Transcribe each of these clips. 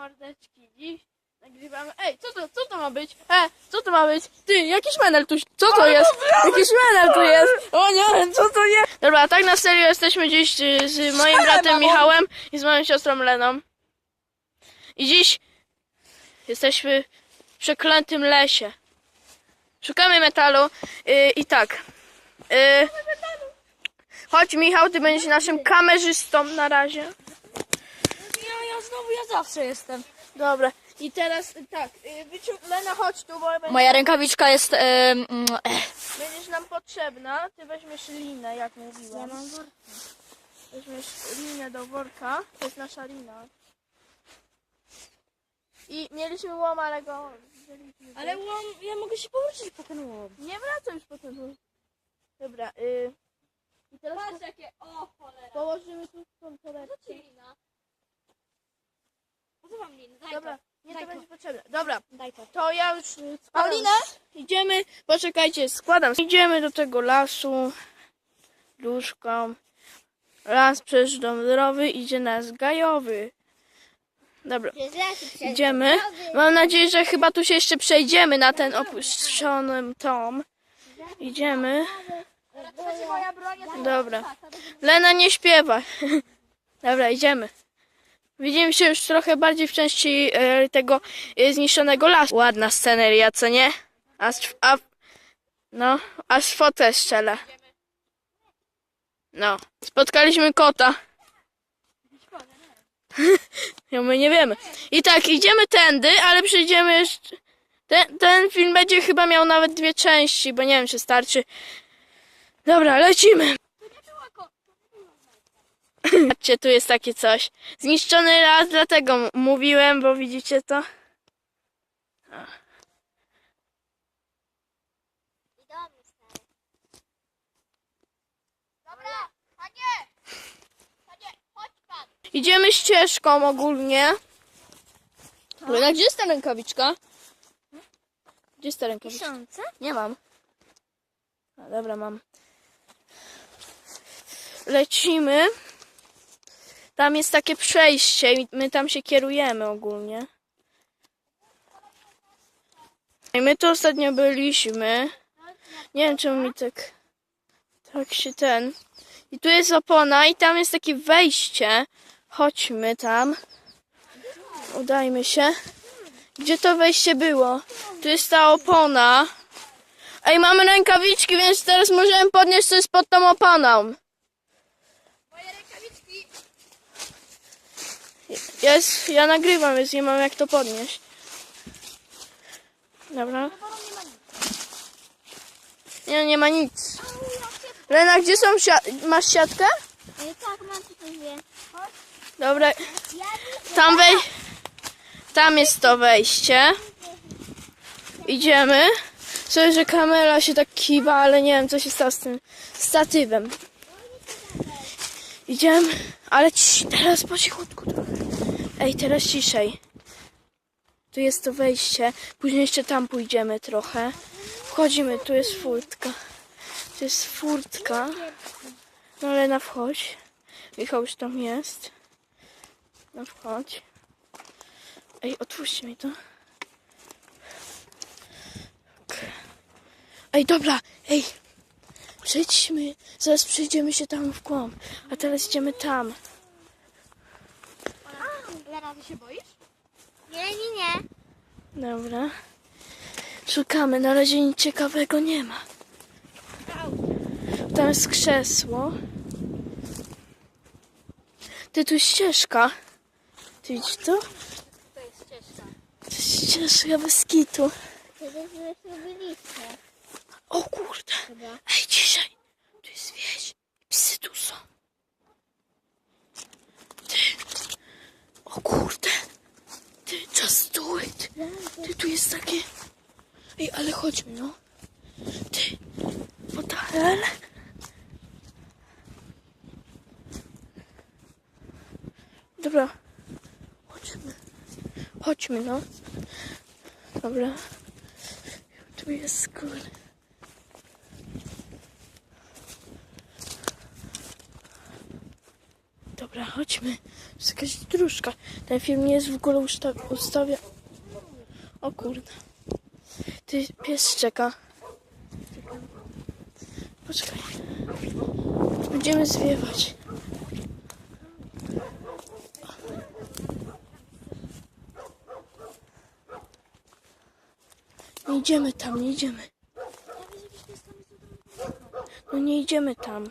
Mordeczki, dziś nagrywamy. Ej, co to, co to ma być? E, co to ma być? Ty, jakiś menel tu, co to jest? Jakiś menel tu jest. O nie, co to jest? Dobra, tak na serio jesteśmy dziś y, z moim bratem Michałem i z moją siostrą Leną. I dziś jesteśmy w przeklętym lesie. Szukamy metalu y, i tak. Y, chodź Michał, ty będziesz naszym kamerzystą na razie. Ja, znowu, ja zawsze jestem. Dobra. I teraz tak, y, wycią- Lena chodź tu, bo Moja rękawiczka jest... E, mm, e, będziesz nam potrzebna. Ty weźmiesz linę, jak mówiłam. Ja mam worka. Weźmiesz linę do worka. To jest nasza lina. I mieliśmy łom, ale go wzięliśmy. ale łom, ja mogę się położyć po ten łom. Nie wracaj już potem. bo- Dobra, y... I teraz po- jakie... O, cholera. położymy tu tą torebkę. lina. Po co wam lin? Daj Dobra, nie to Dobra, Daj to. to ja już składam. Paulinę? Idziemy, poczekajcie, składam. Idziemy do tego lasu, duszką. Las przez dom zdrowy, idzie nas gajowy. Dobra, idziemy. Mam nadzieję, że chyba tu się jeszcze przejdziemy na ten opuszczony tom. Idziemy. Dobra. Lena nie śpiewa. Dobra, idziemy. Widzimy się już trochę bardziej w części e, tego e, zniszczonego lasu. Ładna sceneria, co nie? Aż, a, no, aż fotę szczelę. No, spotkaliśmy kota. Ja my nie wiemy. I tak, idziemy tędy, ale przyjdziemy jeszcze... Ten, ten film będzie chyba miał nawet dwie części, bo nie wiem, czy starczy. Dobra, lecimy. Patrzcie, tu jest takie coś. Zniszczony las, dlatego mówiłem, bo widzicie to? Idziemy ścieżką ogólnie. Lena, gdzie jest ta rękawiczka? Gdzie jest ta rękawiczka? Nie mam. A, dobra, mam. Lecimy. Tam jest takie przejście i my tam się kierujemy ogólnie. I my tu ostatnio byliśmy. Nie wiem czemu mi tak tak się ten. I tu jest opona i tam jest takie wejście. Chodźmy tam. Udajmy się. Gdzie to wejście było? Tu jest ta opona. Ej, mamy rękawiczki, więc teraz możemy podnieść coś pod tą oponą. Moje rękawiczki. Jest, ja nagrywam, więc nie mam jak to podnieść. Dobra. Nie, nie ma nic. Lena, gdzie są Masz siatkę? Tak, mam tutaj dwie. Dobra. Tam wej... Tam jest to wejście. Idziemy. Sorry, że kamera się tak kiwa, ale nie wiem, co się stało z tym statywem. Idziemy. Ale ci, teraz po cichutku trochę. Ej, teraz ciszej. Tu jest to wejście. Później jeszcze tam pójdziemy trochę. Wchodzimy, tu jest furtka. Tu jest furtka. No Lena, wchodź. Michał już tam jest. No wchodź. Ej, otwórzcie mi to. Ej, dobra, ej. Przejdźmy. Zaraz przejdziemy się tam w głąb. A teraz idziemy tam. Lena, ty się boisz? Nie, nie, nie. Dobra. Szukamy. Na razie nic ciekawego nie ma. Tam jest krzesło. Ty, tu jest ścieżka. Ty widzisz to? To jest ścieżka. To jest ścieżka bez kitu. Żeśmy byliście. O kurde. Ej, ciszej. Tu jest wieś. Psy tu są. Ty. O kurde. Ty, just do it. Ty, tu jest takie... Ej, ale chodźmy, no. Ty. Hell? Dobra. Chodźmy. Chodźmy, no. Dobra. Tu jest kurde. Dobra, chodźmy. jest jakaś dróżka. Ten film nie jest w ogóle usta- ustawia... Kurde. Ty, pies czeka. Poczekaj. Będziemy zwiewać. Nie idziemy tam, nie idziemy. No nie idziemy tam.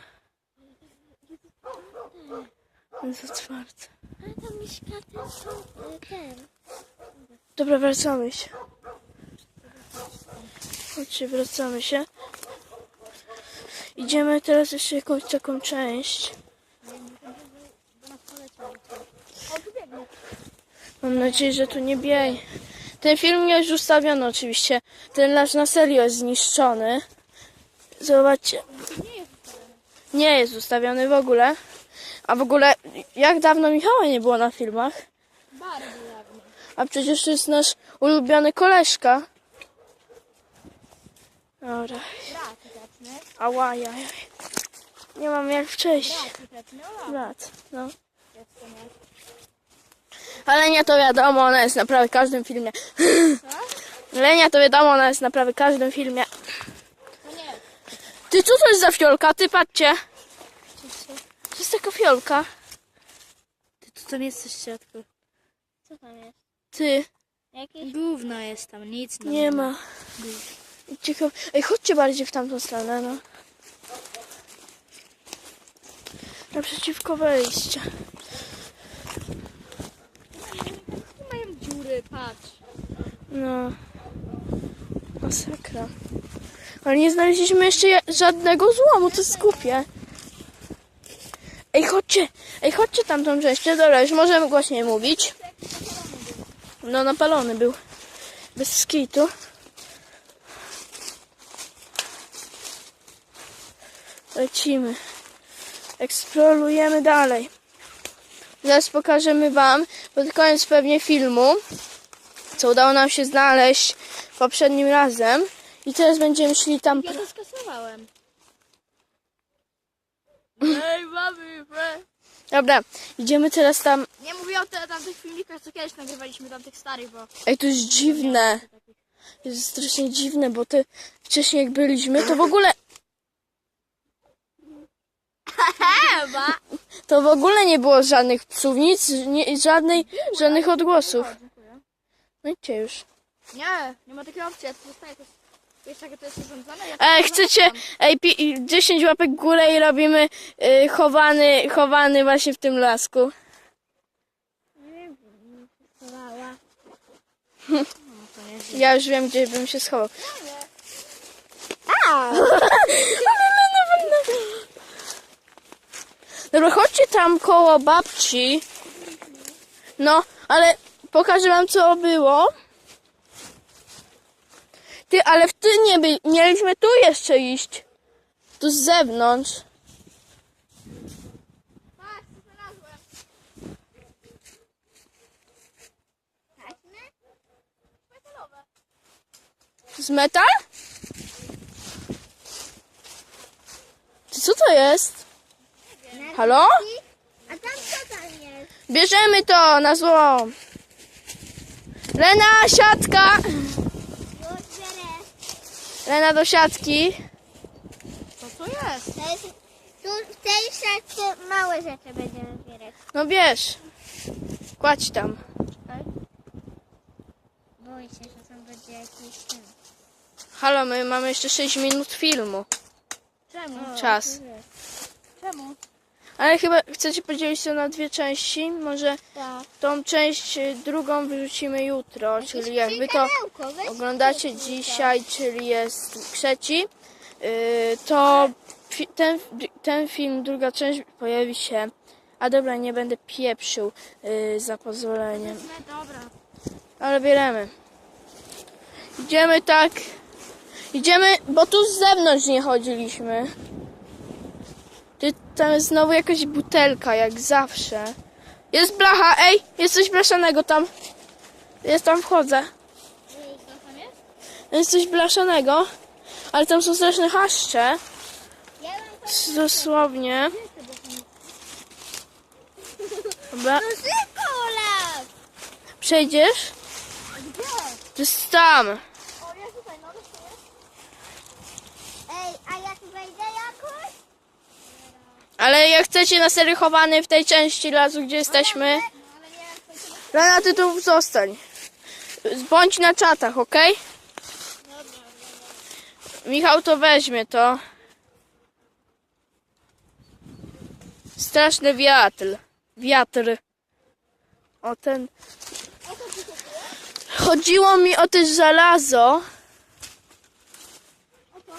Jest otwarte. Ale tam mieszka ten. Dobra, wracamy się. Chodźcie, wracamy się. Idziemy teraz jeszcze jakąś taką część. Mam nadzieję, że tu nie bieje. Ten film nie już ustawiono oczywiście. Ten las na serio jest zniszczony. Zobaczcie. Nie jest ustawiony w ogóle. A w ogóle, jak dawno Michała nie było na filmach? Bardzo. A przecież to jest nasz ulubiony koleżka. Dobra. Ała, jaj. Nie mam jak przejść. Brat no. Ale nie to wiadomo, ona jest na prawie każdym filmie. Lenia to wiadomo, ona jest na prawie każdym filmie. Ty, co to jest za fiolka? Ty, patrzcie. To jest taka fiolka. Ty tu tam jest coś w środku. Co tam jest? Ty, Jakieś... Gówno jest tam, nic tam nie ma. Cicho. Ej, chodźcie bardziej w tamtą stronę, no. Naprzeciwko wejścia. Tu mają dziury, patrz. No. Masakra. Ale nie znaleźliśmy jeszcze ja- żadnego złomu, to jest głupie. Ej, chodźcie, ej, chodźcie tamtą część. No Dobra, już możemy głośniej mówić. No, napalony był. Bez skitu. Lecimy. Eksplorujemy dalej. Zaraz pokażemy wam pod koniec pewnie filmu, co udało nam się znaleźć poprzednim razem. I teraz będziemy szli tam. Ja to skasowałem. Ej, mamy, Dobra, idziemy teraz tam. Nie mówię o te, tamtych filmikach, co kiedyś nagrywaliśmy, tamtych starych, bo... Ej, to jest dziwne. Jest strasznie dziwne, bo ty wcześniej jak byliśmy, to w ogóle. To w ogóle nie było żadnych psów, nic, nie, żadnej, żadnych odgłosów. No idźcie już. Nie, nie ma takiej opcji, ja to zostaję. To jest, wiesz, jak to jest urządzone? Ja Ej, chcecie, ej, pi, 10 łapek w górę i robimy y, chowany, chowany właśnie w tym lasku. Chowała. Ja już wiem, gdzie bym się schował. A! Dobra, chodźcie tam koło babci. No, ale pokażę wam, co było. Ty, ale w ty nie by... Mieliśmy tu jeszcze iść. Tu z zewnątrz. Z metal? Co to jest? Halo? A tam co tam jest? Bierzemy to na zło. Lena, siatka. Lena do siatki. Co to jest? To jest... Tu w tej szatce małe rzeczy będziemy zbierać. No bierz. Kładź tam. Boję się, że tam będzie jakiś ten. Halo, my mamy jeszcze 6 minut filmu. Czemu? Czas. Czemu? Ale chyba chcecie podzielić to na dwie części. Może Tak. tą część y, drugą wyrzucimy jutro, czyli jakby to oglądacie dzisiaj, czyli jest trzeci, y, to fi- ten, ten film, druga część pojawi się. A dobra, nie będę pieprzył y, za pozwoleniem. No dobra. Ale bieremy. Idziemy tak. Idziemy, bo tu z zewnątrz nie chodziliśmy. Tam jest znowu jakaś butelka, jak zawsze. Jest blacha, ej! Jest coś blaszanego tam. Jest tam wchodzę. Jest? Coś blaszanego. Ale tam są straszne haszcze. Dosłownie. Dobra, No przejdziesz? To jest tam. No. Ej, a jak wejdę? Ale jak chcecie na serio chowany w tej części lasu, gdzie jesteśmy. Lena, ty tu zostań. Bądź na czatach, ok? Michał to weźmie to. Straszny wiatr. Wiatr. O ten. Chodziło mi o to żelazo. O to?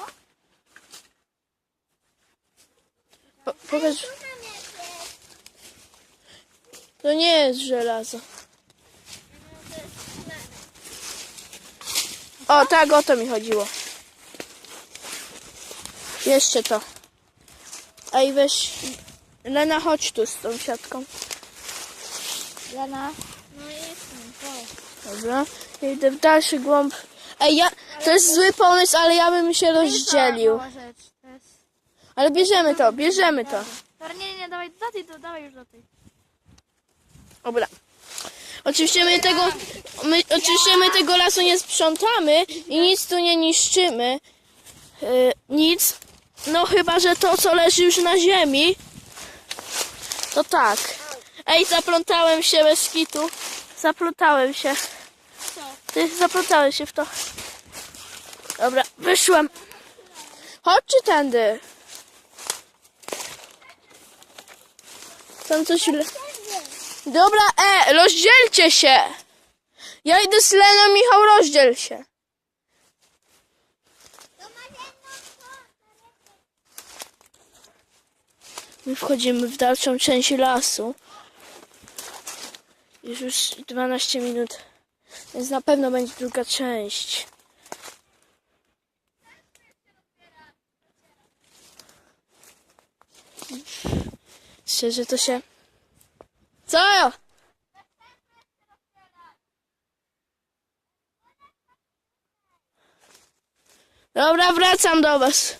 Po, pokaż. Tu mam jakieś. To nie jest żelazo. O, tak, o to mi chodziło. Jeszcze to. Ej, weź. Lena, chodź tu z tą siatką. Lena. No jestem. Dobra. Ja idę w dalszy głąb. Ej, ja. To jest zły pomysł, ale ja bym się rozdzielił. Mała rzecz. To jest... Ale bierzemy to, bierzemy to. Dobra, nie, nie, dawaj do tej, to dawaj już do tej. Dobra. Oczywiście my tego, my, oczywiście my tego lasu nie sprzątamy i nic tu nie niszczymy. Yy, nic. No chyba, że to, co leży już na ziemi, to tak. Ej, zaplątałem się bez kitu. Zaplątałem się. Ty zaplątałeś się w to. Dobra, wyszłem. Chodźcie tędy. Tam coś... Dobra, e, rozdzielcie się. Ja idę z Leną, Michał, rozdziel się. My wchodzimy w dalszą część lasu. Już już 12 minut. Więc na pewno będzie druga część. Szczerze to się... Co? Dobra, wracam do was.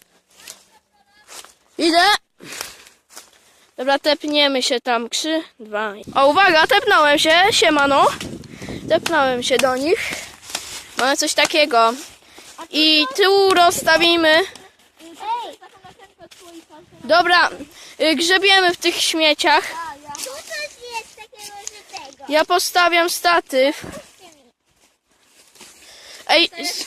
Idę. Dobra, tepniemy się tam. Trzy, dwa. O, uwaga, tepnąłem się. Siemano. Tepnąłem się do nich. Mamy coś takiego. I tył rozstawimy. Dobra, grzebiemy w tych śmieciach. Tu coś jest takiego żytego. Ja postawiam statyw. Ej, s-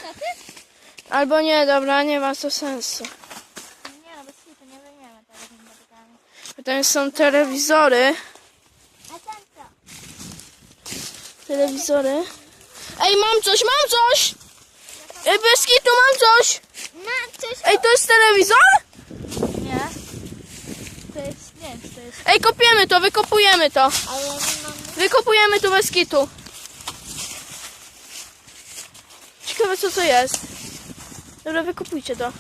albo nie, dobra, nie ma to sensu. Nie no, bez hitu, nie wyjmiemy tego tymi. Potem są telewizory. A tam co? Telewizory. Ej, mam coś, mam coś! Ej, bez kitu, mam coś! Mam coś. Ej, to jest telewizor? Nie. To jest, nie wiem, czy to jest... Ej, kopiemy to, wykopujemy to. Wykopujemy tu bez kitu. Ciekawe co to jest. Dobra, wykopujcie to.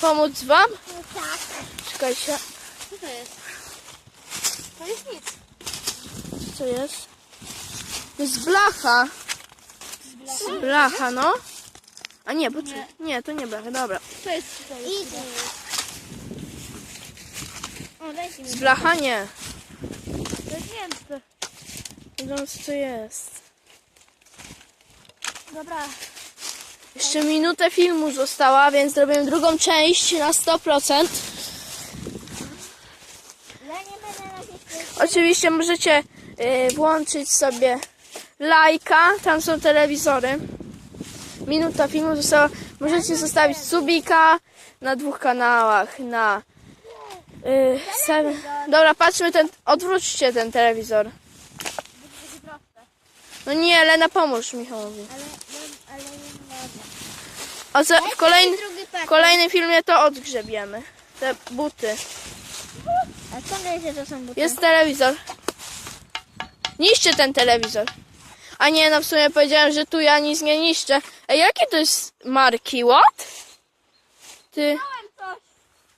Pomóc wam? No tak. Czekajcie, Co to jest? To jest nic. co to jest? To jest blacha. Blacha, no. A nie, bo nie. nie, to nie blacha, dobra. To jest, to jest. Idę. O, dajcie mi. Z blacha nie. To wiem. Nie wiem co jest. Dobra. Jeszcze minutę filmu została, więc zrobię drugą część na 100%. Ja nie będę robić Oczywiście możecie y, włączyć sobie lajka, tam są telewizory. Minuta filmu została. Możecie zostawić subika na dwóch kanałach. Na. Y, seven. Dobra, patrzmy ten. Odwróćcie ten telewizor. No nie, Lena, pomóż Michałowi. Ale, ale nie mogę. A za, w, kolejny, w kolejnym filmie to odgrzebiemy. Te buty. A skąd wiecie, to są buty? Jest telewizor. Niszcie ten telewizor. A nie, no w sumie powiedziałem, że tu ja nic nie niszczę. Ej, jakie to jest marki? What? Ty,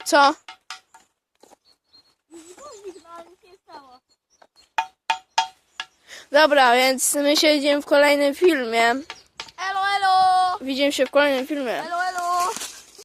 co? Guzik, no ale nic nie stało. Dobra, więc my się widzimy w kolejnym filmie. Elo, elo! Widzimy się w kolejnym filmie. Elo,